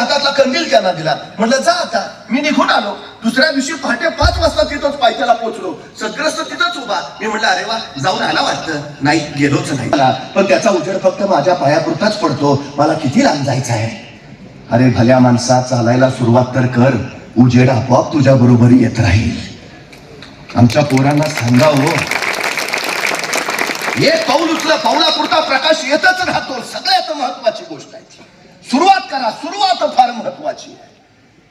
हातातला कंदील त्यांना दिला. म्हटलं जा आता. मी निघून आलो. दुसऱ्या दिवशी पहाटे पाच वाजता तिथंच पायथ्याला पोहोचलो. सदग्रस्त तिथंच उभा. मी म्हटलं अरे वा जाऊन आला वाटतं. नाही गेलोच नाही. पण त्याचा उजेड फक्त माझ्या पायापुरताच पडतो. मला किती लांब जायचं आहे? अरे भल्या माणसा चालायला सुरुवात तर कर. उजेड आपोआप तुझ्या बरोबर येत राहील. आमच्या पोरांना सांगा हो. एक पाऊल उचला पाऊलापुरता प्रकाश येतच राहतो. सगळ्यात महत्वाची गोष्ट आहे ती. सुरुवात करा. सुरुवात फार महत्वाची आहे.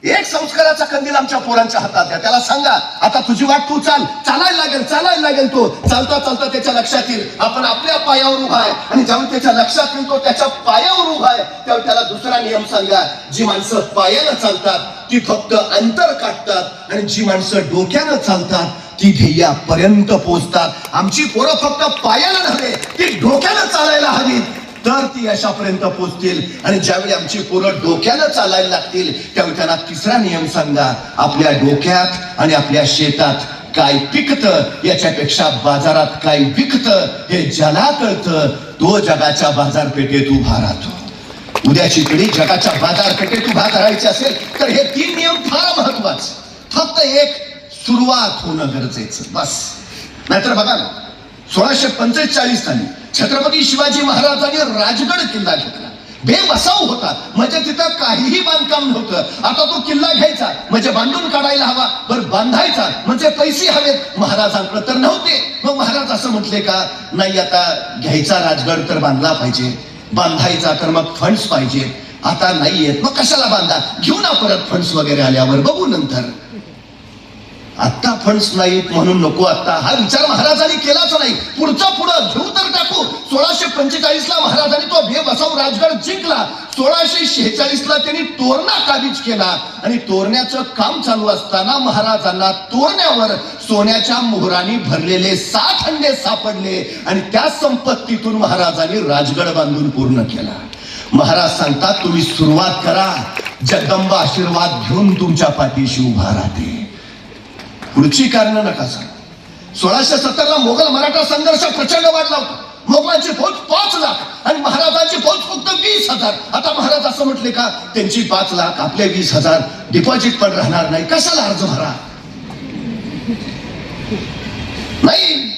एक संस्काराचा कंदील आमच्या पोरांच्या हातात द्या. त्याला सांगा आता तुझी वाट तू चाल. चालायला लागेल चालायला लागेल तो. चालता चालता त्याच्या लक्षात येईल. आपण आपल्या पायावर उभा आहे आणि ज्यावेळी त्याच्या लक्षात येईल तो त्याच्या पायावर उभा आहे त्यावेळी त्याला दुसरा नियम सांगा. जी माणसं पायानं चालतात ती फक्त अंतर काढतात आणि जी माणसं डोक्यानं चालतात ती ध्येयापर्यंत पोहोचतात. आमची पोरं फक्त पायानं नव्हे ती डोक्यानं चालायला हवीत. तर ती यशापर्यंत पोहोचतील आणि ज्यावेळी आमची पोरं डोक्यानं चालायला लागतील त्यावेळी त्यांना तिसरा नियम सांगा. आपल्या डोक्यात आणि आपल्या शेतात काय पिकत याच्यापेक्षा बाजारात काय विकत हे ज्याला कळतं तो जगाच्या बाजारपेठेत उभा राहतो. उद्याची पिढी जगाच्या बाजारपेठेत उभा करायची असेल तर हे तीन नियम फार महत्त्वाचे. फक्त एक सुरुवात होणं गरजेचं. बस. नाहीतर बघा ना सोळाशे पंचेचाळीस साली छत्रपती शिवाजी महाराजांनी राजगड किल्ला घेतला. बेबसाव होता. म्हणजे तिथं काहीही बांधकाम नव्हतं. आता तो किल्ला घ्यायचा. म्हणजे बांधून काढायला हवा. बरं बांधायचा. म्हणजे पैसे हवेत. महाराजांकडे तर नव्हते. मग महाराज असं म्हटले का नाही आता घ्यायचा राजगड तर बांधला पाहिजे. बांधायचा तर मग फंड्स पाहिजे. आता नाही येत मग कशाला बांधा? घेऊ ना परत फंड्स वगैरे आल्यावर. बघू नंतर. आत्ता फंड्स नाहीत म्हणून नको आत्ता. हा विचार महाराजांनी केलाच नाही. पुढचा पुढं घेऊ तर टाकू. सोळाशे पंचेचाळीस ला महाराजांनी तो भे बसाव राजगड जिंकला. सोळाशे शेहेचाळीस ला त्यांनी तोरणा काबीज केला? आणि तोरण्याचं काम चालू असताना महाराजांना तोरण्यावर सोन्याच्या मोहराने भरलेले सात अंडे सापडले. आणि त्या संपत्तीतून महाराजांनी राजगड बांधून पूर्ण केला. महाराज सांगतात तुम्ही सुरुवात करा. जगदंबा आशीर्वाद घेऊन तुमच्या पाठीशी उभा राहते पुढची कारण नका सांग. सोळाशे सत्तरला मोगल मराठा संघर्ष प्रचंड वाढला होता. मोगलांची फौज पाच लाख आणि महाराजांची फौज फक्त वीस हजार. आता महाराज असं म्हटले का त्यांची पाच लाख आपले वीस हजार डिपॉझिट पण राहणार नाही. कशाला अर्ज भरा? नाही.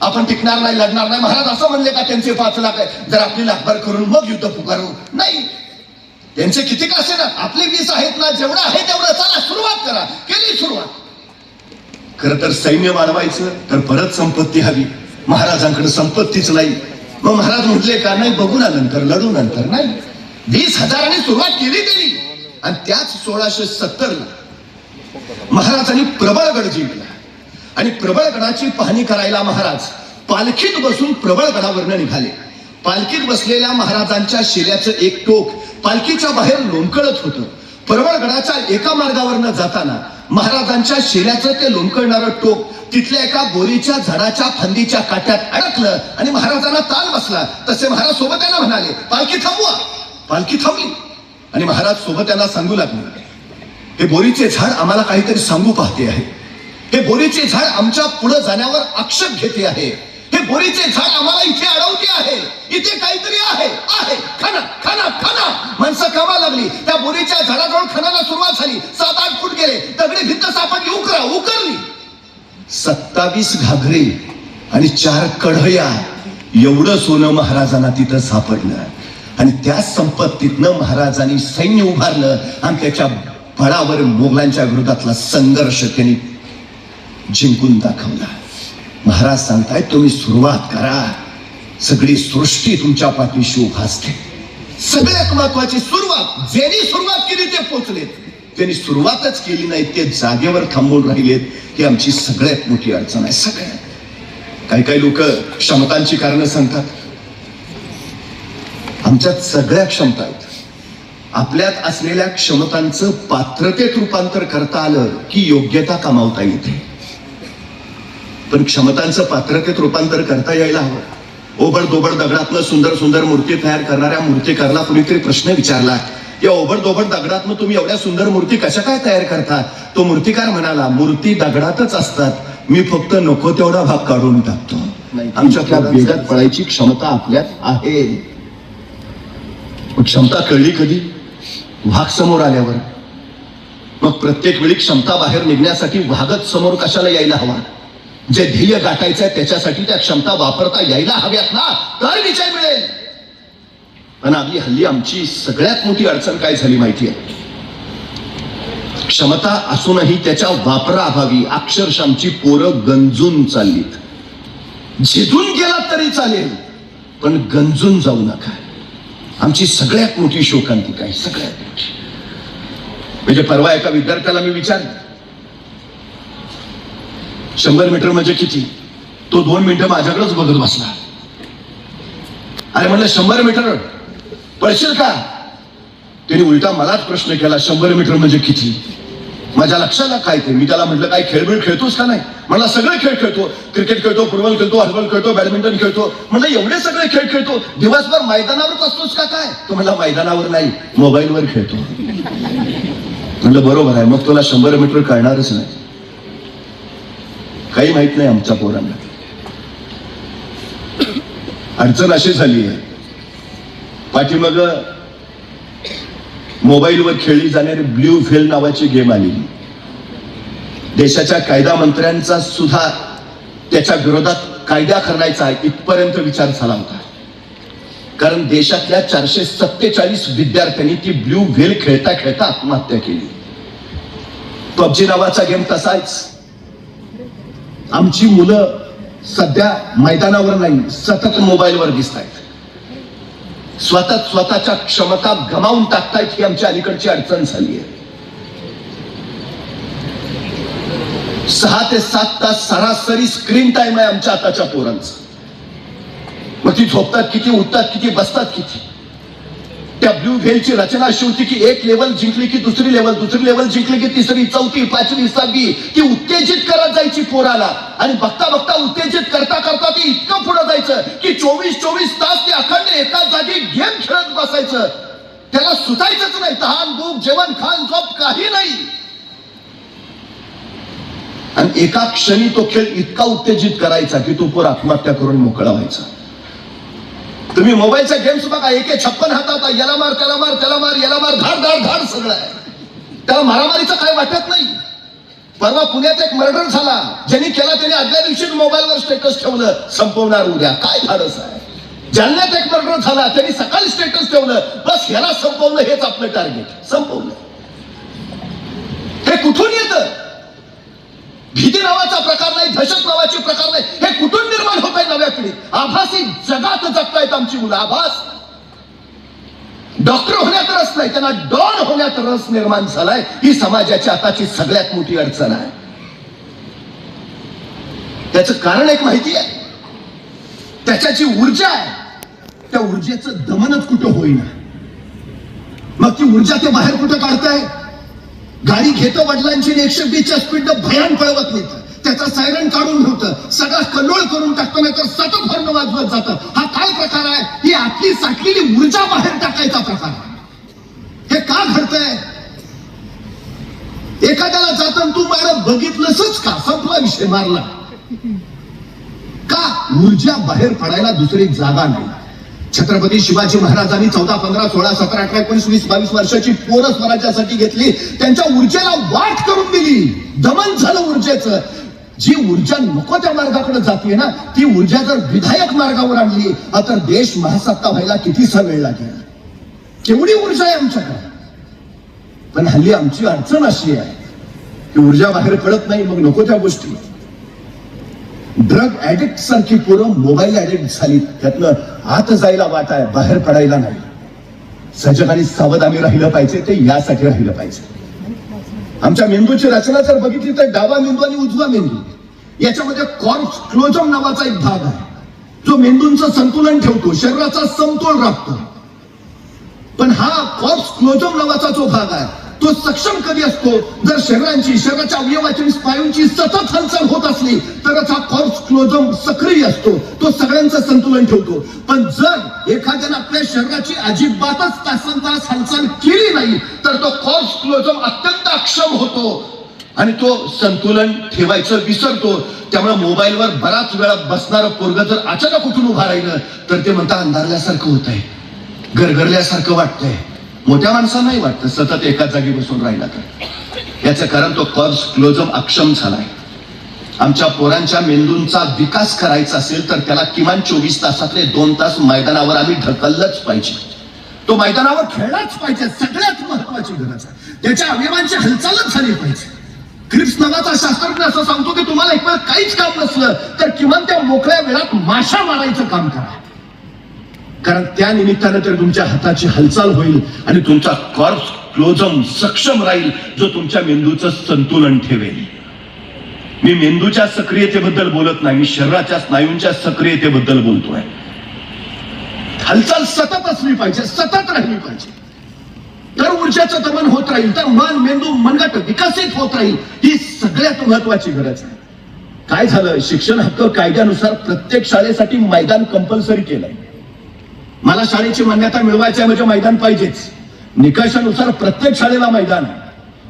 आपण टिकणार नाही लढणार नाही. महाराज असं म्हणले का त्यांचे पाच लाख आहे. जर आपली लाखभर करून मग युद्ध पुकारू? नाही. त्यांचे किती का असे ना आपले वीस आहेत ना जेवढं आहे तेवढं चला सुरुवात करा. केली सुरुवात. खर तर सैन्य वाढवायचं तर परत संपत्ती हवी. महाराजांकडे संपत्तीच नाही. मग महाराज म्हटले का नाही बघू ना नंतर लढू नंतर नाही? वीस हजारांनी सुरुवात केली त्यांनी. आणि त्याच सोळाशे सत्तर महाराजांनी प्रबळगड जिंकला. आणि प्रबळगडाची पाहणी करायला महाराज पालखीत बसून प्रबळगडावरनं निघाले. पालखीत बसलेल्या महाराजांच्या शिल्याचं एक टोक पालखीच्या बाहेर लोंबकळत होतं. परवळगडाच्या एका मार्गावरनं जाताना महाराजांच्या शेऱ्याचं ते लोंबकळणारं टोक तिथल्या एका बोरीच्या झाडाच्या फांदीच्या काट्यात अडकलं आणि महाराजांना ताल बसला. तसे महाराज सोबत त्यांना म्हणाले पालखी थांबवा. पालखी थांबली. आणि महाराज सोबत त्यांना सांगू लागले हे बोरीचे झाड आम्हाला काहीतरी सांगू पाहते आहे. हे बोरीचे झाड आमच्या पुढे जाण्यावर आक्षेप घेते आहे. हे बोरीचे झाड आम्हाला इथे अडवते आहे. इथे काहीतरी आहे. आहे. खाना खाना खाना माणसं कामा लागली. त्या बोरीच्या झाडाजवळ खणाला सुरुवात झाली. सात आठ फूट गेले. दगडी भिंत सापडली. उकरा उकरली. सत्तावीस घागरे आणि चार कढया एवढं सोनं महाराजांना तिथं सापडलं. आणि त्या संपत्तीतनं महाराजांनी सैन्य उभारलं आणि त्याच्या बळावर मोगलांच्या विरोधातला संघर्ष त्यांनी जिंकून दाखवला. महाराज सांगतायत तुम्ही सुरुवात करा. सगळी सृष्टी तुमच्या पाठीशी उभासते सगळ्यात महत्वाची सुरुवात ज्यांनी सुरुवात केली ते पोचलेत. त्यांनी सुरुवातच केली नाही ते जागेवर थांबून राहिलेत ही आमची सगळ्यात मोठी अडचण आहे सगळ्यात. काही काही लोक क्षमतांची कारणं सांगतात. आमच्यात सगळ्या क्षमता आहेत. आपल्यात असलेल्या क्षमतांचं पात्रतेत रूपांतर करता आलं की योग्यता कमावता येते. पण क्षमतांचं पात्रतेत रूपांतर करता यायला हवं. ओबड दोबड दगडातनं सुंदर सुंदर मूर्ती तयार करणाऱ्या मूर्तिकारला कुणीतरी प्रश्न विचारला या ओबड दोबड दगडातनं तुम्ही एवढ्या सुंदर मूर्ती कशा काय तयार करता? तो मूर्तिकार म्हणाला मूर्ती दगडातच असतात. मी फक्त नको तेवढा भाग काढून टाकतो. आमच्यातल्या वेगात पळायची क्षमता आपल्यात आहे. क्षमता कळली कधी? वाघ समोर आल्यावर. मग प्रत्येक वेळी क्षमता बाहेर निघण्यासाठी वाघच समोर कशाला यायला हवा? जे ध्येय गाठायचं आहे त्याच्यासाठी त्या क्षमता वापरता यायला हव्यात ना. तर विजय मिळेल. पण आधी हल्ली आमची सगळ्यात मोठी अडचण काय झाली माहिती आहे क्षमता असूनही त्याच्या वापराअभावी अक्षरशः आमची पोरं गंजून चाललीत. झिजून गेला तरी चालेल पण गंजून जाऊ नका. आमची सगळ्यात मोठी शोकांतिका आहे सगळ्यात मोठी. म्हणजे परवा एका विद्यार्थ्याला मी विचारलं शंभर मीटर म्हणजे किती? तो दोन मिनिटं माझ्याकडेच बघत बसला अरे म्हणलं शंभर मीटर? पडशील का? त्याने उलटा मलाच प्रश्न केला शंभर मीटर म्हणजे किती? माझ्या लक्षात काय ते? मी त्याला म्हटलं काय खेळबिळ खेळतोस का नाही? मला सगळे खेळ खेळतो. क्रिकेट खेळतो फुटबॉल खेळतो हॉलबॉल खेळतो बॅडमिंटन खेळतो. म्हणलं एवढे सगळे खेळ खेळतो? दिवसभर मैदानावरच असतोस का काय? तो म्हणला मैदानावर नाही मोबाईलवर खेळतो. म्हणलं बरोबर आहे. मग तुला शंभर मीटर कळणारच नाही. काही माहीत नाही आमच्या पोरांना. अडचण अशी झाली आहे. पाठीमाग मोबाईलवर खेळली जाणारी ब्ल्यू व्हेल नावाची गेम आली देशाच्या कायदा मंत्र्यांचा सुद्धा त्याच्या विरोधात कायदा करण्याचा इथपर्यंत विचार झाला होता. कारण देशातल्या चारशे सत्तेचाळीस विद्यार्थ्यांनी ती ब्ल्यू व्हेल खेळता खेळता आत्महत्या केली. पबजी नावाचा गेम तसाच. आमची मुलं सध्या मैदानावर नाही सतत मोबाईलवर दिसत आहेत स्वतः स्वतःच्या क्षमता गमावून टाकतायत ही आमच्या अलीकडची अडचण झाली आहे सहा ते सात तास सरासरी स्क्रीन टाइम आहे आमच्या आताच्या पोरांचा. मग ती झोपतात किती उठतात किती बसतात किती? त्या ब्ल्यू व्हेलची रचना अशी होती की एक लेवल जिंकली की दुसरी लेवल दुसरी लेवल जिंकली की तिसरी चौथी पाचवी सहावी ती उत्तेजित करत जायची पोराला. आणि बघता बघता उत्तेजित करता करता ती इतकं पुढे जायचं की चोवीस चोवीस तास ते अखंड एका जागी गेम खेळत बसायचं. त्याला सुचायचंच नाही. तहान भूक जेवण खान झोप काही नाही. आणि एका क्षणी तो खेळ इतका उत्तेजित करायचा की तो पोर आत्महत्या करून मोकळा व्हायचा. तुम्ही मोबाईलच्या गेम्स बघा एके छप्पन हातात याला मार त्याला मार त्याला मार याला मार धाड धाड धाड सगळं आहे. त्याला मारामारीचं काय वाटत नाही. परवा पुण्यात एक मर्डर झाला. ज्यांनी केला त्याने आदल्या दिवशीच मोबाईलवर स्टेटस ठेवलं. संपवणार उद्या. काय धाडस आहे. जालन्यात एक मर्डर झाला. त्यांनी सकाळी स्टेटस ठेवलं. बस ह्याला संपवलं हेच आपलं टार्गेट संपवलं हे कुठून येतं? भीती नावाचा प्रकार नाही दहशत नावाचे प्रकार नाही. हे कुठून निर्माण होत आहे नव्या पिढीत? आभासी जगात जगतायत आमची मुलं आभास. डॉक्टर होण्यात रस नाही त्यांना डॉन होण्यात रस निर्माण झालाय. ही समाजाची आताची सगळ्यात मोठी अडचण आहे. त्याचं कारण एक माहिती आहे. त्याच्या जी ऊर्जा आहे त्या ऊर्जेचं दमनच कुठं होईना. मग ती ऊर्जा ते बाहेर कुठं काढताय गाडी घेतो वडिलांची एकशे वीसच्या स्पीड भयान पळवत नाही त्याचा सायरन काढून ठेवतं. सगळा कल्लोळ करून टाकतो नाही तर सतत भरण वाजवत जातं. हा काय प्रकार आहे. ही आपली साठलेली ऊर्जा बाहेर टाकायचा प्रकार आहे. हे का घडतंय? एखाद्याला जाताना तू मार बघितलंसच का? संपला विषय मारला. का? ऊर्जा बाहेर पडायला दुसरी जागा नाही. छत्रपती शिवाजी महाराजांनी चौदा पंधरा सोळा सतरा अठरा एकोणीस वीस बावीस वर्षाची पोरं स्वराज्यासाठी घेतली. त्यांच्या ऊर्जेला वाट करून दिली. दमन झालं ऊर्जेचं. जी ऊर्जा नको त्या मार्गाकडे जाते ना ती ऊर्जा जर विधायक मार्गावर आणली तर देश महासत्ता व्हायला कितीसा वेळ लागेल? केवढी ऊर्जा आहे आमच्याकडे? पण हल्ली आमची अडचण अशी आहे की ऊर्जा बाहेर पडत नाही मग नको त्या गोष्टी. ड्रग ऍडिक्ट सारखी पोरं मोबाईल ऍडिक्ट झाली त्यातनं आत जायला वाट आहे बाहेर पडायला नाही. सजग आणि सावध आम्ही राहिलं पाहिजे ते यासाठी राहिलं पाहिजे. आमच्या मेंदूची रचना जर बघितली तर डावा मेंदू आणि उजवा मेंदू. याच्यामध्ये कॉर्प्स क्लोजम नावाचा एक भाग आहे. जो मेंदूंचं संतुलन ठेवतो शरीराचा समतोल राखतो. पण हा कॉर्प्स क्लोजम नावाचा जो भाग आहे तो सक्षम कधी असतो? जर शरीरांची शरीराच्या अवयवाची आणि स्नायूंची सतत हालचाल होत असली तरच हा कॉर्प्स क्लोजम सक्रिय असतो. तो सगळ्यांचं संतुलन ठेवतो. पण जर एखाद्यानं आपल्या शरीराची अजिबातच तासन तास हालचाल केली नाही तर तो कॉर्प्स क्लोजम अत्यंत अक्षम होतो. आणि तो संतुलन ठेवायचं विसरतो. त्यामुळे मोबाईलवर बराच वेळा बसणारं पोरग जर अचानक उठून उभा राहिलं तर ते म्हणता अंधारल्यासारखं होत आहे गरगरल्यासारखं वाटतंय. मोठ्या माणसांनाही वाटतं सतत एका जागी बसून राहिला तर. याचं कारण तो कर्ज क्लोजम अक्षम झालाय. आमच्या पोरांच्या मेंदूंचा विकास करायचा असेल तर त्याला किमान चोवीस तासातले दोन तास मैदानावर आम्ही ढकललंच पाहिजे. तो मैदानावर खेळलाच पाहिजे सगळ्यात महत्वाची गरज आहे. त्याच्या अवयवांची हालचालच झाली पाहिजे. क्रिप्स नावाचा शास्त्रज्ञ असं सांगतो की तुम्हाला एक वेळ काहीच काम नसलं तर किमान त्या मोकळ्या वेळात माशा मारायचं काम करा. कारण त्या निमित्तानं तर तुमच्या हाताची हालचाल होईल आणि तुमचा कॉर्स क्लोजम सक्षम राहील जो तुमच्या मेंदूचं संतुलन ठेवेल. मी मेंदूच्या सक्रियतेबद्दल बोलत नाही मी शरीराच्या स्नायूंच्या सक्रियतेबद्दल बोलतोय. हालचाल सतत असली पाहिजे सतत राहिली पाहिजे. तर ऊर्जाचं दमन होत राहील तर मन मेंदू मनगट विकसित होत राहील ही सगळ्यात महत्वाची गरज आहे. काय झालं? शिक्षण हक्क कायद्यानुसार प्रत्येक शाळेसाठी मैदान कंपल्सरी केलंय. मला शाळेची मान्यता मिळवायची आहे म्हणजे मैदान पाहिजेच. निकषानुसार प्रत्येक शाळेला मैदान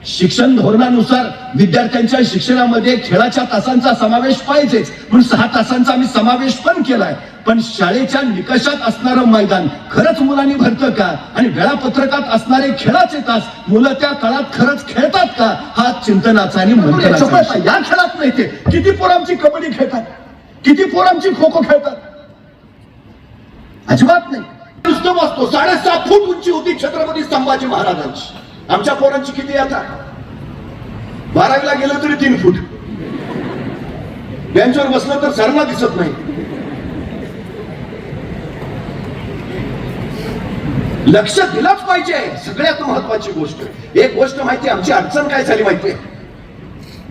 शिक्षण धोरणानुसार विद्यार्थ्यांच्या शिक्षणामध्ये खेळाच्या तासांचा समावेश पाहिजेच. म्हणून सहा तासांचा आम्ही समावेश पण केलाय. पण शाळेच्या निकषात असणारं मैदान खरंच मुलांनी भरतं का? आणि वेळापत्रकात असणारे खेळाचे तास मुलं त्या काळात खरंच खेळतात का? हा चिंतनाचा आणि. या खेळात नाही ते. किती पोरं आमची कबड्डी खेळतात? किती पोरं आमची खो खो खेळतात? अजिबात नाही. नुसतं वाचतो साडेसात फूट उंची होती छत्रपती संभाजी महाराजांची. आमच्या पोरांची किती आता? बारावीला गेलं तरी तीन फूट. बेंचवर बसलं तर सरना दिसत नाही. लक्ष दिलंच पाहिजे. सगळ्यात महत्वाची गोष्ट. एक गोष्ट माहिती आमची अडचण काय झाली माहितीये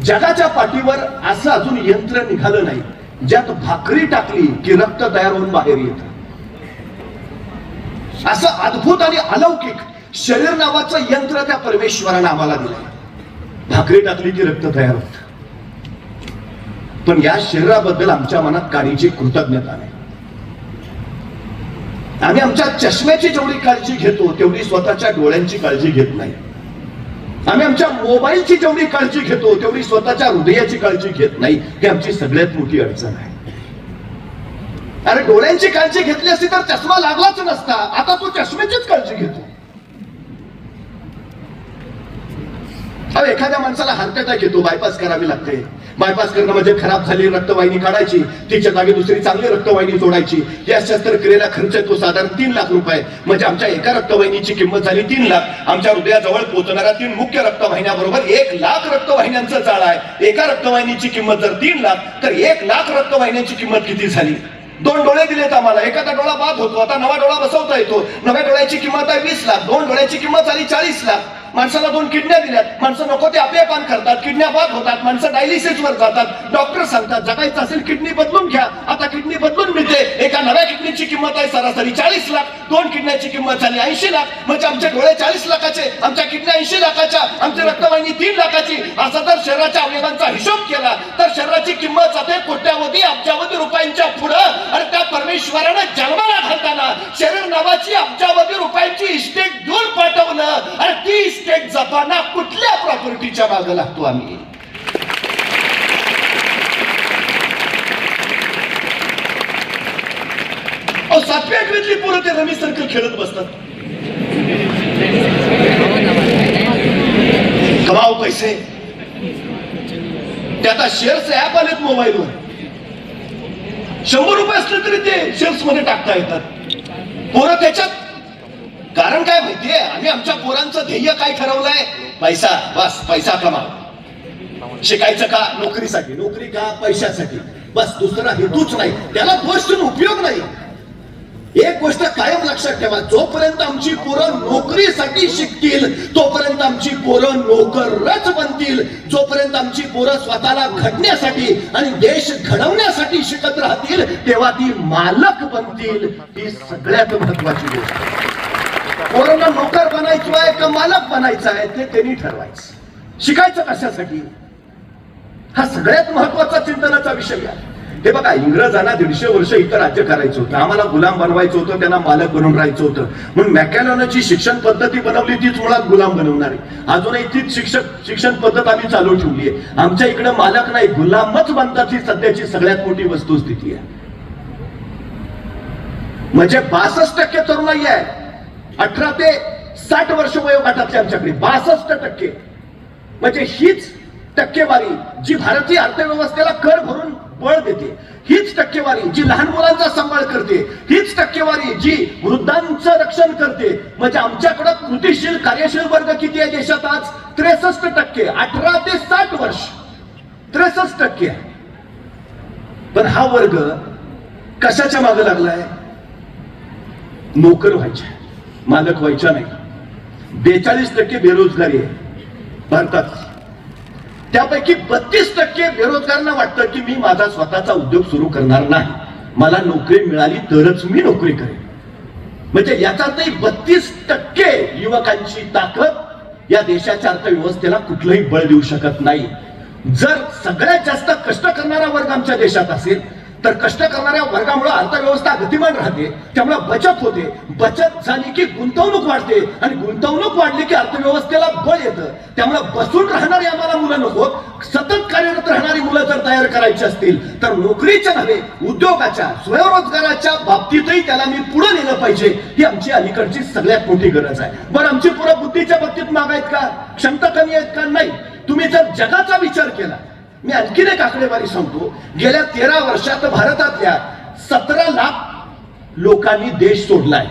जगाच्या पाठीवर असं अजून यंत्र निघालं नाही. ज्यात भाकरी टाकली की रक्त तयार होऊन बाहेर येतं. असं अद्भुत आणि अलौकिक शरीर नावाचं यंत्र त्या परमेश्वरानं आम्हाला दिलंय. भाकरी टाकली की रक्त तयार होत. पण या शरीराबद्दल आमच्या मनात काळीची कृतज्ञता नाही. आम्ही आमच्या चष्म्याची जेवढी काळजी घेतो तेवढी स्वतःच्या डोळ्यांची काळजी घेत नाही. आम्ही आमच्या मोबाईलची जेवढी काळजी घेतो तेवढी स्वतःच्या हृदयाची काळजी घेत नाही. ही आमची सगळ्यात मोठी अडचण आहे. अरे डोळ्यांची काळजी घेतली असती तर चष्मा लागलाच नसता. आता तो चष्म्याचीच काळजी घेतो. अहो एखाद्या माणसाला हरकत अटॅक येतो बायपास करावी लागते. बायपास करणं म्हणजे खराब झाली रक्तवाहिनी काढायची. तिच्या जागी दुसरी चांगली रक्तवाहिनी जोडायची. या शस्त्रक्रियेला खर्च येतो साधारण तीन लाख रुपये. म्हणजे आमच्या एका रक्तवाहिनीची किंमत झाली तीन लाख. आमच्या हृदयाजवळ पोहोचणाऱ्या तीन मुख्य रक्तवाहिन्याबरोबर एक लाख रक्तवाहिन्यांचं जाळ आहे. एका रक्तवाहिनीची किंमत जर तीन लाख तर एक लाख रक्तवाहिन्यांची किंमत किती झाली? दोन डोळे दिलेत आम्हाला. एखादा डोळा बाद होतो. आता नवा डोळा बसवता येतो. नव्या डोळ्याची किंमत आहे वीस लाख. दोन डोळ्याची किंमत झाली चाळीस लाख. माणसाला दोन किडन्या दिल्यात. माणसं नको ते अपेपान करतात किडन्या बाद होतात माणसं डायलिसिसवर जातात. डॉक्टर सांगतात जगायचं असेल किडनी बदलून घ्या आता किडनी बदलून मिळते. एका नव्या किडनीची किंमत आहे सरासरी चाळीस लाख दोन किडन्याची किंमत झाली ऐंशी लाख. म्हणजे आमचे डोळे चाळीस लाखाचे आमच्या किडन्या ऐंशी लाखाच्या आमची रक्तवाहिनी तीन लाखाची. असा जर शरीराच्या अवयवांचा हिशोब केला तर शरीराची किंमत जाते कोट्यावधी अब्जावधी रुपयांच्या पुढं. आणि त्या परमेश्वरानं जन्माला घालताना शरीर नावाची अब्जावधी रुपयांची इस्टेट घेऊन पाठवलं. आणि ती स्टेट जपाना कुठल्या प्रॉपर्टीच्या मागे लागतो आम्ही? अहो सातवी पोरं ते रमी सर्कल खेळत बसतात. कमाव पैसे. ते आता शेअर्स ऍप आलेत मोबाईलवर शंभर रुपये असले तरी ते शेअर्समध्ये टाकता येतात. पोरं त्याच्यात कारण काय माहितीये? आम्ही आमच्या पोरांचं ध्येय काय ठरवलंय? पैसा. बस पैसा कमा शिकायचं का? नोकरीसाठी. नोकरी का? पैशासाठी. बस दुसरा हेतूच नाही. त्याला गोष्ट उपयोग नाही. एक गोष्ट कायम लक्षात ठेवा. जोपर्यंत आमची पोरं नोकरीसाठी शिकतील तोपर्यंत आमची पोरं नोकरच बनतील. जोपर्यंत आमची पोरं स्वतःला घडण्यासाठी आणि देश घडवण्यासाठी शिकत राहतील तेव्हा ती मालक बनतील. ही सगळ्यात महत्वाची गोष्ट. पोरांना नोकर बनायचं आहे का मालक बनायचं आहे ते त्यांनी ठरवायचं. शिकायचं कशासाठी? हा सगळ्यात महत्त्वाचा चिंतनाचा विषय आहे. हे बघा इंग्रजांना दीडशे वर्ष इथं राज्य करायचं होतं. आम्हाला गुलाम बनवायचं होतं त्यांना मालक बनवून राहायचं होतं. म्हणून मॅकॅलॉनची शिक्षण पद्धती बनवली तीच मुळात गुलाम बनवणार. आहे अजूनही तीच शिक्षक शिक्षण पद्धत आम्ही चालू ठेवली आहे. आमच्या इकडे मालक नाही गुलामच बनतात ही सध्याची सगळ्यात मोठी वस्तुस्थिती आहे. म्हणजे बासष्ट टक्के तरुणाई आहे. अठरा ते साठ वर्ष वयोगटाचे आमच्याकडे. बासष्ट टक्के. म्हणजे हीच टक्केवारी जी भारतीय अर्थव्यवस्थेला कर भरून बळ देते. हीच टक्केवारी जी लहान मुलांचा सांभाळ करते. हीच टक्केवारी जी वृद्धांचं रक्षण करते. म्हणजे आमच्याकडं कृतीशील कार्यशील वर्ग किती आहे देशात आज? त्रेसष्ट टक्के. अठरा ते साठ वर्ष. त्रेसष्ट टक्के आहे. पण हा वर्ग कशाच्या मागे लागलाय? नोकर व्हायच्या. मालक व्हायचा नाही. बेचाळीस टक्के बेरोजगारी आहे. भारतात. त्यापैकी बत्तीस टक्के बेरोजगारांना वाटतं की मी माझा स्वतःचा उद्योग सुरू करणार नाही. मला नोकरी मिळाली तरच मी नोकरी करेन. म्हणजे याच्यातही बत्तीस टक्के युवकांची ताकद या देशाच्या अर्थव्यवस्थेला कुठलंही बळ देऊ शकत नाही. जर सगळ्यात जास्त कष्ट करणारा वर्ग आमच्या देशात असेल तर कष्ट करणाऱ्या वर्गामुळे अर्थव्यवस्था गतिमान राहते त्यामुळे बचत होते. बचत झाली की गुंतवणूक वाढते आणि गुंतवणूक वाढली की अर्थव्यवस्थेला बळ येतं. त्यामुळे बसून राहणारी आम्हाला मुलं नको. सतत कार्यरत राहणारी मुलं जर तयार करायची असतील तर नोकरीच्या नव्हे उद्योगाच्या स्वयंरोजगाराच्या बाबतीतही त्याला मी पुढे नेलं पाहिजे. ही आमची अलीकडची सगळ्यात मोठी गरज आहे. बरं आमची पुरं बुद्धीच्या बाबतीत माग आहेत का? क्षमता कमी आहेत का? नाही. तुम्ही जर जगाचा विचार केला मी आणखीन एक आकडेवारी सांगतो. गेल्या तेरा वर्षात भारतातल्या सतरा लाख लोकांनी देश सोडलाय.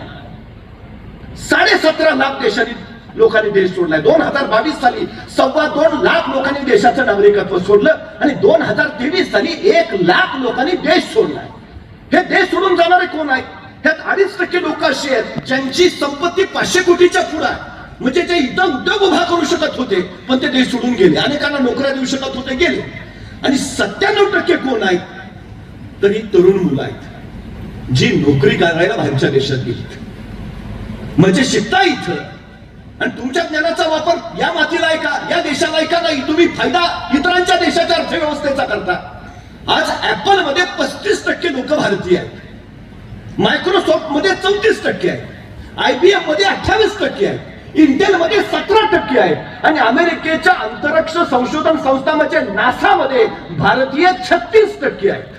साडे सतरा लाख देशांनी लोकांनी देश सोडलाय. दोन हजार बावीस साली सव्वा दोन लाख लोकांनी देशाचं नागरिकत्व सोडलं आणि दोन हजार तेवीस साली एक लाख लोकांनी देश सोडलाय. हे देश सोडून जाणारे कोण आहेत? ह्यात अडीच टक्के लोक अशी आहेत ज्यांची संपत्ती पाचशे कोटीच्या पुढे आहे. म्हणजे ते इथं उद्योग उभा करू शकत होते पण ते देश सोडून गेले. अनेकांना नोकऱ्या देऊ शकत होते गेले. आणि सत्त्याण्णव टक्के कोण आहेत? तर ही तरुण मुलं आहेत जी नोकरी करायला बाहेरच्या देशात गेली म्हणजे शिकता इथं. आणि तुमच्या ज्ञानाचा वापर या मातीला आहे का या देशाला आहे का नाही तुम्ही फायदा इतरांच्या देशाच्या अर्थव्यवस्थेचा करता. आज ऍपलमध्ये पस्तीस टक्के लोक भारतीय आहेत. मायक्रोसॉफ्टमध्ये चौतीस टक्के आहेत. आयबीएममध्ये अठ्ठावीस टक्के आहेत. इंटेल मध्ये सतरा टक्के आहे. आणि अमेरिकेच्या अंतरिक्ष संशोधन संस्था म्हणजे नासा मध्ये भारतीय छत्तीस टक्के आहेत.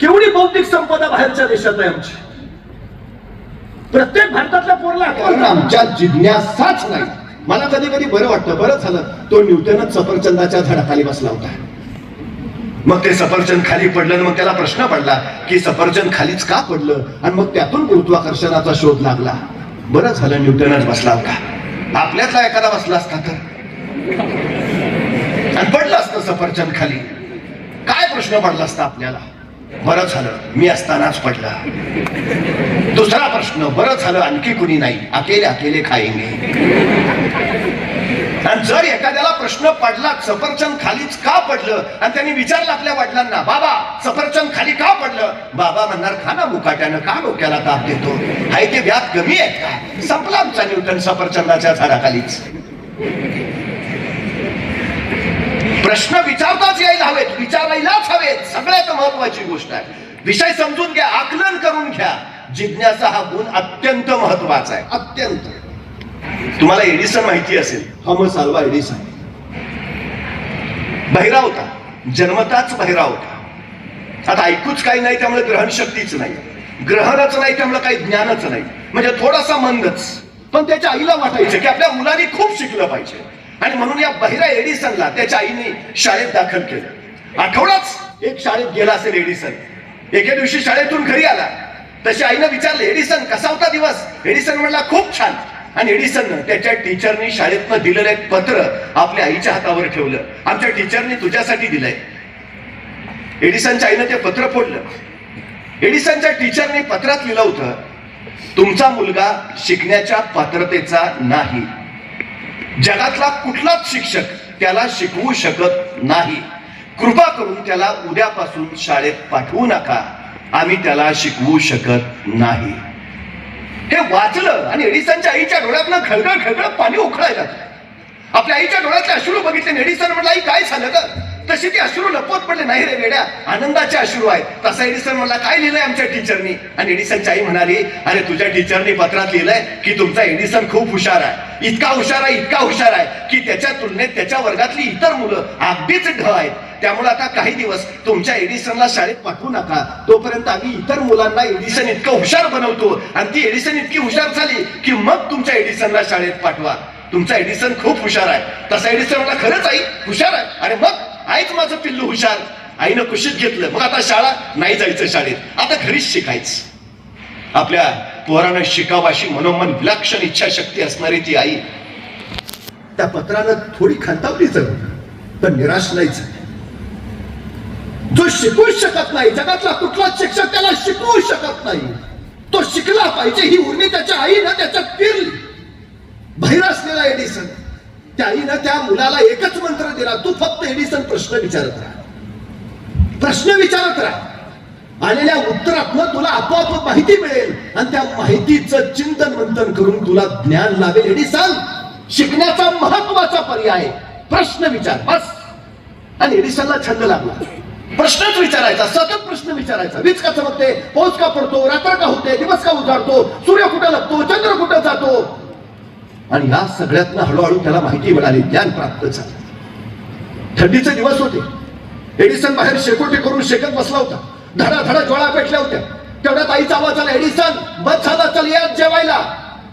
केवढी बौद्धिक संपदा बाहेरच्या देशात आहे आमची? प्रत्येक भारतातल्या पोरला आमच्या जिज्ञासाच नाही. मला कधी कधी बरं वाटतं बरं झालं तो न्यूटनच सफरचंदाच्या झाडाखाली बसला होता. मग ते सफरचंद खाली पडलं आणि मग त्याला प्रश्न पडला की सफरचंद खालीच का पडलं? आणि मग त्यातून गुरुत्वाकर्षणाचा शोध लागला. बरं झालं न्यूटनच बसला होता. आपल्यातला एखादा बसला असता तर? आणि पडलं असतं सफरचंद खाली. काय प्रश्न पडला असता आपल्याला? बरं झालं मी असतानाच पडला. दुसरा प्रश्न बरं झालं आणखी कुणी नाही. अकेले अकेले खाईंगे आणि जर एखाद्याला प्रश्न पडला सफरचंद खालीच का पडलं? आणि त्यांनी विचारलं आपल्या वडिलांना बाबा सफरचंद खाली का पडलं? बाबा म्हणणार खा ना मुकाट्यानं का डोक्याला ताप देतो? हाय ते व्याप कमी आहेत का? संपला आमचा न्यूटन सफरचंदाच्या झाडाखालीच. प्रश्न विचारताच यायला हवेत विचारायलाच हवेत. सगळ्यात महत्वाची गोष्ट आहे. विषय समजून घ्या आकलन करून घ्या. जिज्ञासा हा गुण अत्यंत महत्त्वाचा आहे. अत्यंत. तुम्हाला एडिसन माहिती असेल. थॉमस अल्वा एडिसन बहिरा होता. जन्मताच बहिरा होता. आता ऐकूच काही नाही त्यामुळे ग्रहण शक्तीच नाही. ग्रहणच नाही त्यामुळे काही ज्ञानच नाही. म्हणजे थोडासा मंदच. पण त्याच्या आईला वाटायचं की आपल्या मुलांनी खूप शिकलं पाहिजे. आणि म्हणून या बहिरा एडिसनला त्याच्या आईने शाळेत दाखल केलं. आठवडाच एक शाळेत गेला असेल एडिसन. एके दिवशी शाळेतून घरी आला. तशी आईनं विचारलं एडिसन कसा होता दिवस? एडिसन म्हणला खूप छान. आणि एडिसननं त्याच्या टीचरनी शाळेतनं दिलेलं एक पत्र आपल्या आईच्या हातावर ठेवलं. आमच्या टीचरनी तुझ्यासाठी दिलंय. एडिसनच्या आईनं ते पत्र फोडलं. एडिसनच्या टीचरनी पत्रात लिहिलं होतं तुमचा मुलगा शिकण्याच्या पात्रतेचा नाही. जगातला कुठलाच शिक्षक त्याला शिकवू शकत नाही. कृपा करून त्याला उद्यापासून शाळेत पाठवू नका. आम्ही त्याला शिकवू शकत नाही. हे वाचलं आणि एडिसनच्या आईच्या डोळ्यातनं खळगळ खळगळ पाणी उखळायला आपल्या आईच्या डोळ्यातले अश्रू बघितले एडिसन म्हटलं आई काय झालं का तशी ते अश्रू लपवत पडले नाही रे वेड्या. आनंदाचे अश्रू आहेत. तसा एडिसन म्हणला काय लिहिलंय आमच्या टीचरनी? आणि एडिसनची आई म्हणाली अरे तुझ्या टीचरनी पत्रात लिहिलंय की तुमचा एडिसन खूप हुशार आहे. इतका हुशार आहे इतका हुशार आहे की त्याच्या तुलनेत त्याच्या वर्गातली इतर मुलं अगदीच ढ आहेत. त्यामुळे आता काही दिवस तुमच्या एडिसनला शाळेत पाठवू नका. तोपर्यंत आम्ही इतर मुलांना एडिसन इतकं हुशार बनवतो. आणि ती एडिसन इतकी हुशार झाली की मग तुमच्या एडिसनला शाळेत पाठवा. तुमचा एडिसन खूप हुशार आहे. तसा एडिसन मला खरंच आई हुशार आहे. आणि मग आईच माझं पिल्लू हुशार. आईनं कुशीत घेतलं. मग आता शाळा नाही जायचं शाळेत. आता घरीच शिकायचं. आपल्या पोरानं शिकावं अशी मनोमन विलक्षण इच्छाशक्ती असणारी ती आई त्या पत्रानं थोडी खंतावलीच जरूर पण निराश नाही जो शिकवूच शकत नाही जगातला कुठलाच शिक्षक त्याला शिकवू शकत नाही. तो शिकला पाहिजे ही उर्मी त्याच्या आईनं त्याच्यात फिरली बाहेर असलेला एडिसन. त्या आईनं त्या मुलाला एकच मंत्र दिला तू फक्त एडिसन प्रश्न विचारत राहा. प्रश्न विचारत राहा. आलेल्या उत्तरातनं तुला आपोआप माहिती मिळेल आणि त्या माहितीचं चिंतन मंथन करून तुला ज्ञान लावेल एडिसन शिकण्याचा महत्त्वाचा पर्याय. प्रश्न विचार बस. आणि एडिसनला छंद लागला. प्रश्नच विचारायचा सतत प्रश्न विचारायचा. वीज का चमकते पाऊस का पडतो रात्र का होते दिवस का उजाडतो सूर्य कुठं लागतो चंद्र कुठं जातो आणि या सगळ्यातनं हळूहळू त्याला माहिती मिळाली ज्ञान प्राप्त झालं. थंडीचे दिवस होते. एडिसन बाहेर शेकोटी करून शेकत बसला होता. धडा धडा ज्वाळा पेटल्या होत्या. तेवढ्यात आईचा आवाज आला एडिसन बस झाला चल या जेवायला.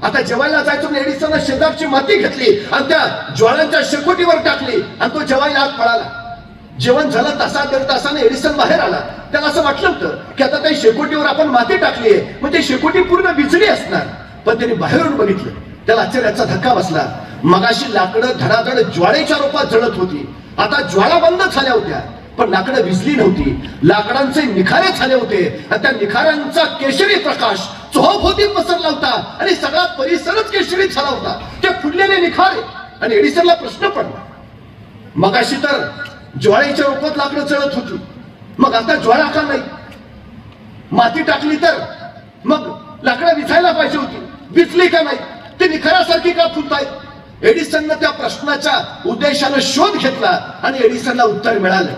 आता जेवायला जायचं एडिसन शेजारची माती घेतली आणि त्या ज्वाळांच्या शेकोटीवर टाकली आणि तो जेवायला आत पळाला. जेवण झालं तासा दीड तासाने एडिसन बाहेर आला. त्याला असं वाटलं होतं की आता त्या शेकोटीवर आपण माती टाकली आहे म्हणजे शेकोटी पूर्ण विजली असणार. पण त्याने बाहेरून बघितलं त्याला आश्चर्याचा धक्का बसला. मगाशी लाकडं धडाधड ज्वाळेच्या रूपात जळत होती. आता ज्वाळा बंद झाल्या होत्या पण लाकडं विजली नव्हती. लाकडांचे निखारे झाले होते. आणि त्या निखाऱ्यांचा केशरी प्रकाश चोहोभोवती पसरला होता आणि सगळा परिसरच केशरी झाला होता. ते फुललेले निखारे. आणि एडिसनला प्रश्न पडला. मगाशी तर ज्वाळेच्या रूपात लाकडं चढत होती. मग आता ज्वाळा का नाही. माती टाकली तर मग लाकडं विझायला पाहिजे होती. विचली का नाही? ते निखरासारखी का फुलतायत? एडिसननं त्या प्रश्नाच्या उद्देशानं शोध घेतला आणि एडिसनला उत्तर मिळालं.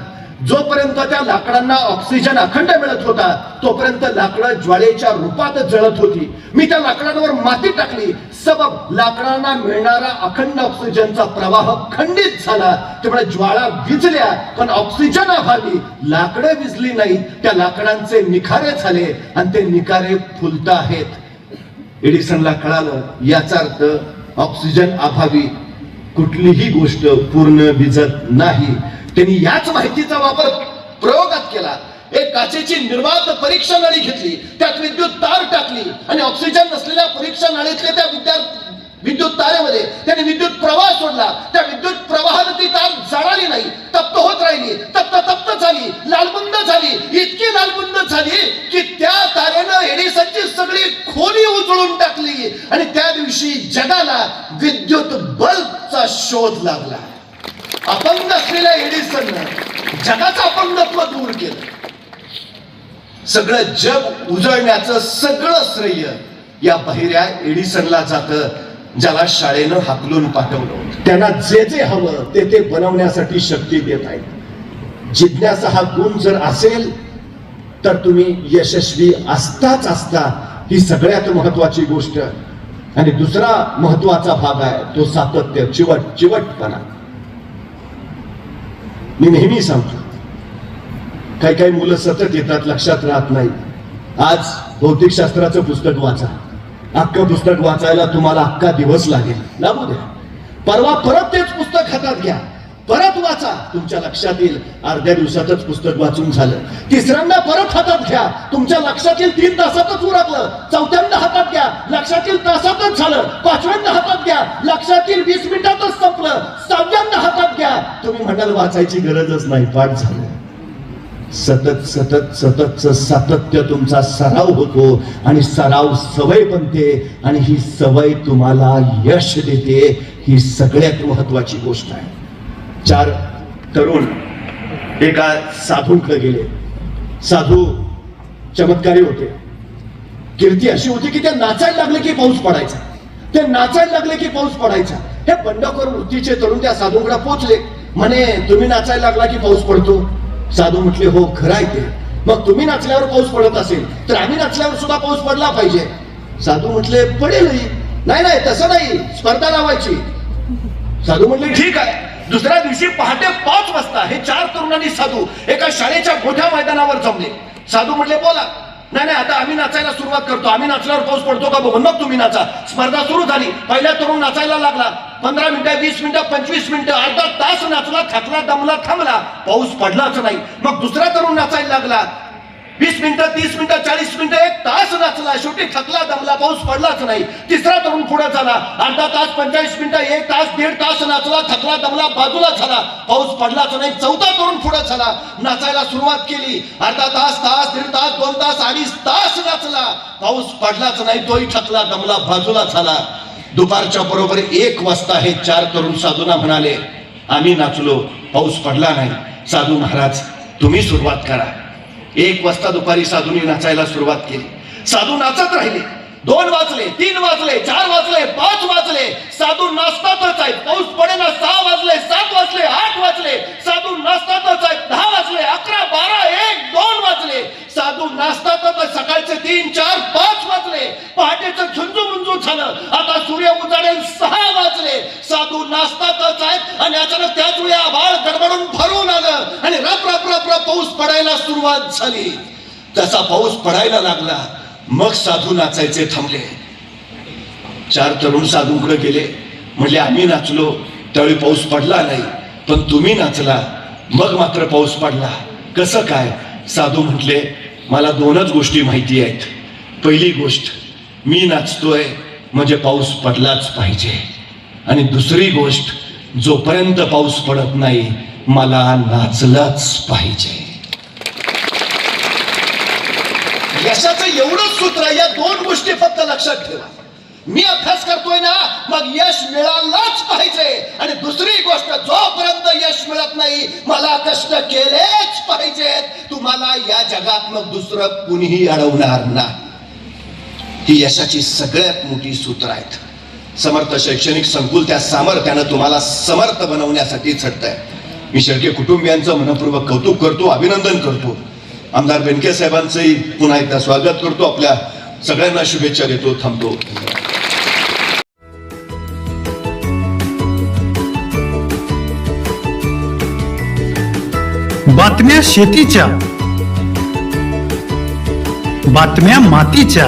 जोपर्यंत त्या लाकडांना ऑक्सिजन अखंड मिळत होता तोपर्यंत लाकडं ज्वाळेच्या रूपात जळत होती. मी त्या लाकडांवर माती टाकली. सबब लाकडांना मिळणारा अखंड ऑक्सिजनचा प्रवाह खंडित झाला. त्यामुळे ज्वाळा विजल्या पण ऑक्सिजन अभावी. लाकडं विजली नाही त्या लाकडांचे निखारे झाले आणि ते निखारे फुलत आहेत. एडिसनला कळालं याचा अर्थ ऑक्सिजन अभावी कुठलीही गोष्ट पूर्ण भिजत नाही. त्यांनी याच माहितीचा वापर प्रयोगात केला. एक काचेची निर्वात परीक्षा नळी घेतली त्यात विद्युत तार टाकली आणि ऑक्सिजन नसलेल्या परीक्षा नळीतल्या त्या विद्यार्थी विद्युत तारेमध्ये त्याने विद्युत प्रवाह सोडला. त्या विद्युत प्रवाहानं ती तार जळाली नाही. तप्त होत राहिली. तप्त तप्त झाली. लालबुंद झाली. इतकी लालबुंद झाली की त्या तारेनं एडिसनची सगळी खोली उजळून टाकली. आणि त्या दिवशी जगाला विद्युत बल्बचा शोध लागला. अपंग असलेल्या एडिसननं जगाचं अपंगत्व दूर केलं. सगळं जग उजळण्याचं सगळं श्रेय या बहिऱ्या एडिसनला जातं. ज्याला शाळेनं हाकलून पाठवलं त्यांना जे जे हवं ते ते बनवण्यासाठी शक्ती देत आहेत. जिज्ञासा हा गुण जर असेल तर तुम्ही यशस्वी असताच असता ही सगळ्यात महत्वाची गोष्ट. आणि दुसरा महत्त्वाचा भाग आहे तो सातत्य चिवट चिवटपणा. मी नेहमी सांगतो काही काही मुलं सतत येतात लक्षात राहत नाही आज भौतिकशास्त्राचं पुस्तक वाचा. अख्खं पुस्तक वाचायला तुम्हाला अख्खा दिवस लागेल. लागू द्या. परवा परत तेच पुस्तक हातात घ्या. परत वाचा. तुमच्या लक्षात येईल. अर्ध्या दिवसातच पुस्तक वाचून झालं. तिसऱ्यांदा परत हातात घ्या. तुमच्या लक्षात येईल तीन तासातच उरकलं. चौथ्यांदा हातात घ्या. लक्षात येईल तासातच झालं. पाचव्यांदा हातात घ्या. लक्षात येईल वीस मिनिटातच संपलं. सहाव्यांदा हातात घ्या. तुम्ही म्हणाल वाचायची गरजच नाही. पाठ झालं. सतत सतत सततचं सातत्य तुमचा सराव होतो आणि सराव सवय बनते आणि ही सवय तुम्हाला यश देते. ही सगळ्यात महत्वाची गोष्ट आहे. चार तरुण एका साधूंकडे गेले. साधू चमत्कारी होते. कीर्ती अशी होती की ते नाचायला लागले की पाऊस पडायचा. ते नाचायला लागले की पाऊस पडायचा. हे बंडखोर वृत्तीचे तरुण त्या साधूंकडे पोहोचले म्हणे तुम्ही नाचायला लागला की पाऊस पडतो? साधू म्हटले हो खरं आहे ते. मग तुम्ही नाचल्यावर पाऊस पडत असेल तर आम्ही नाचल्यावर सुद्धा पाऊस पडला पाहिजे. साधू म्हटले पडेलही नाही नाही तसं नाही. स्पर्धा लावायची. साधू म्हटले ठीक आहे. दुसऱ्या दिवशी पहाटे पाच वाजता हे चार तरुणांनी साधू एका शाळेच्या मोठ्या मैदानावर जमले. साधू म्हटले बोला. नाही नाही आता आम्ही नाचायला सुरुवात करतो. आम्ही नाचल्यावर पाऊस पडतो का बघून मग तुम्ही नाचा. स्पर्धा सुरू झाली. पहिला तरुण नाचायला लागला. पंधरा मिनिटं वीस मिनिटं पंचवीस मिनिटं अर्धा तास नाचला थकला दमला थांबला. पाऊस पडलाच नाही. मग दुसरा तरुण नाचायला लागला. वीस मिनिटं तीस मिनिटं चाळीस मिनिटं एक तास नाचला. शेवटी थकला दमला पाऊस पडलाच नाही. तिसरा तरुण पुढे झाला. अर्धा तास पंचेचाळीस मिनिटं एक तास दीड तास नाचला थकला दमला बाजूला झाला. पाऊस पडलाच नाही. चौथा तरुण पुढे झाला. नाचायला सुरुवात केली. अर्धा तास तास दीड तास दोन तास अडीच तास नाचला. पाऊस पडलाच नाही. तोही थकला दमला बाजूला झाला. दुपारच्या बरोबर एक वाजता हे चार तरुण साधूना म्हणाले आम्ही नाचलो. पाऊस पडला नाही. साधू महाराज तुम्ही सुरुवात करा. एक वाजता दुपारी साधूंनी नाचायला सुरुवात केली. साधू नाचत राहिले. दोन वाजले तीन वाजले चार वाजले पाच वाजले. साधू नाचतातच आहेत. पाऊस पडेना सहा वाजले सात वाजले आठ वाजले. साधू नाचतातच आहेत. दहा वाजले अकरा बारा एक दोन वाजले. साधू नाचतातच सकाळचे तीन चार पाच वाजले. पहाटेचं झुंजू मुंजू झालं. आता सूर्य उजाडेल सहा वाजले. साधू नाचतातच आहेत. आणि अचानक त्याच वेळी आभाळ गडबडून भरून आलं. आणि रप पाऊस पडायला सुरुवात झाली. त्याचा पाऊस पडायला लागला. मग साधू नाचायचे थांबले. चार तरुण साधूंकडे गेले. म्हणले आम्ही नाचलो. त्यावेळी पाऊस पडला नाही पण तुम्ही नाचला. मग मात्र पाऊस पडला. कसं काय? साधू म्हटले मला दोनच गोष्टी माहिती आहेत. पहिली गोष्ट मी नाचतोय. म्हणजे पाऊस पडलाच पाहिजे. आणि दुसरी गोष्ट जोपर्यंत पाऊस पडत नाही मला नाचलंच पाहिजे. यशाचं एवढंच सूत्र या दोन गोष्टी फक्त लक्षात ठेवा. मी अभ्यास करतोय ना मग यश मिळालाच पाहिजे. आणि दुसरी गोष्ट जोपर्यंत यश मिळत नाही मला कष्ट केलेच पाहिजेत. तुम्हाला या जगात मग दुसरं कुणीही अडवणार नाही. ही यशाची सगळ्यात मोठी सूत्र आहेत. समर्थ शैक्षणिक संकुल त्या सामर्थ्यानं तुम्हाला समर्थ बनवण्यासाठी झटत आहे मी शेळके कुटुंबियांचं मनपूर्वक कौतुक करतो अभिनंदन करतो. आमदार बेनके साहेबांचंही पुन्हा एकदा स्वागत करतो. आपल्या सगळ्यांना शुभेच्छा देतो थांबतो. बातम्या शेतीच्या बातम्या मातीच्या.